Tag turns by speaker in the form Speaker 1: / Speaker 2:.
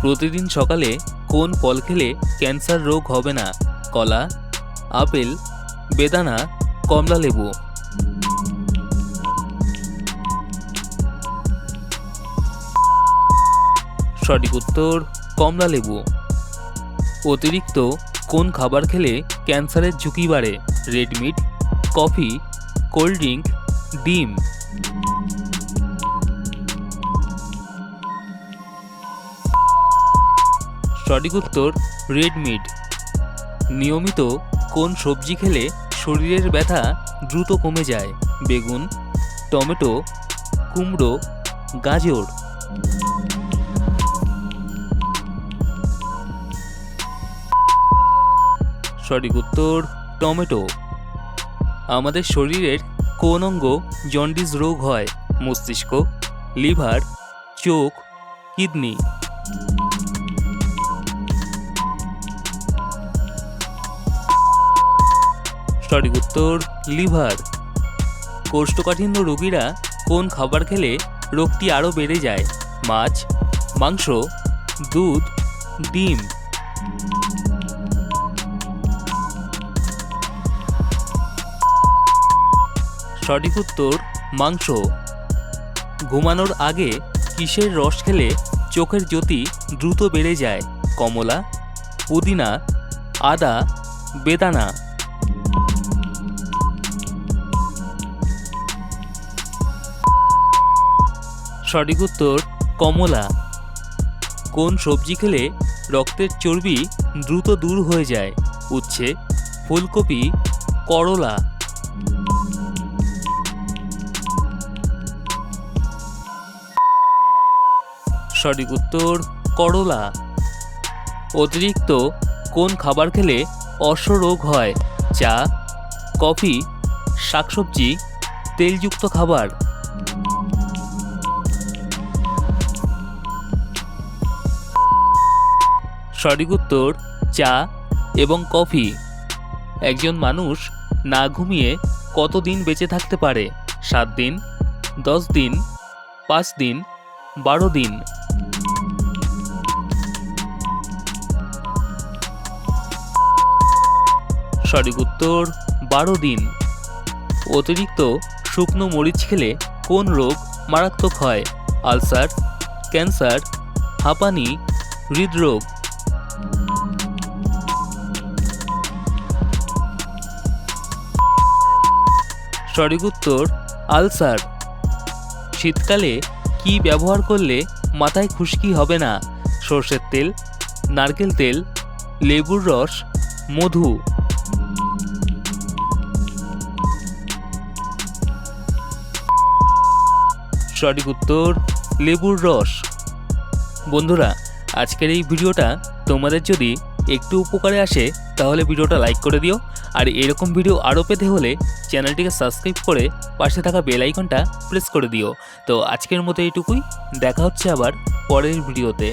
Speaker 1: প্রতিদিন সকালে কোন ফল খেলে ক্যান্সার রোগ হবে না? কলা, আপেল, বেদানা, কমলা লেবু। সঠিক উত্তর, কমলা লেবু। অতিরিক্ত কোন খাবার খেলে ক্যান্সারের ঝুঁকি বাড়ে? Red meat, coffee, cold drink, ডিম। সঠিক উত্তর রেড মিট নিয়মিত কোন সবজি খেলে শরীরের ব্যথা দ্রুত কমে যায়? বেগুন, টমেটো, কুমড়ো, গাজর। সঠিক উত্তর, টমেটো। আমাদের শরীরের কোন অঙ্গ জন্ডিস রোগ হয়? মস্তিষ্ক, লিভার, চোখ, কিডনি। সঠিক উত্তর, লিভার। কোষ্ঠকাঠিন্য রোগীরা কোন খাবার খেলে রোগটি আরও বেড়ে যায়? মাছ, মাংস, দুধ, ডিম। সঠিক উত্তর, মাংস। ঘুমানোর আগে কিসের রস খেলে চোখের জ্যোতি দ্রুত বেড়ে যায়? কমলা, পুদিনা, আদা, বেদানা। সঠিক উত্তর, কমলা। কোন সবজি খেলে রক্তের চর্বি দ্রুত দূর হয়ে যায়? উচ্ছে, ফুলকপি, করলা। সঠিক উত্তর, করলা। অতিরিক্ত কোন খাবার খেলে অশ্বরোগ হয়? চা, কফি, শাকসবজি, তেলযুক্ত খাবার। সঠিক উত্তর, চা এবং কফি। একজন মানুষ না ঘুমিয়ে কতদিন বেঁচে থাকতে পারে? সাত দিন, দশ দিন, পাঁচ দিন, বারো দিন? সঠিক উত্তর, বারো দিন। অতিরিক্ত শুকনো মরিচ খেলে কোন রোগ মারাত্মক হয়? আলসার, ক্যান্সার, হাঁপানি, হৃদরোগ? সঠিক উত্তর, আলসার। শীতকালে কি ব্যবহার করলে মাথায় খুশকি হবে না? সর্ষের তেল, নারকেল তেল, লেবুর রস, মধু। সঠিক উত্তর, লেবুর রস। বন্ধুরা, আজকের এই ভিডিওটা তোমাদের যদি একটু উপকারে আসে, তাহলে ভিডিওটা লাইক করে দিও। আর এরকম ভিডিও আরও পেতে হলে চ্যানেলটিকে সাবস্ক্রাইব করে পাশে থাকা বেল আইকনটা প্রেস করে দিও। তো আজকের মতো এইটুকুই, দেখা হচ্ছে আবার পরের ভিডিওতে।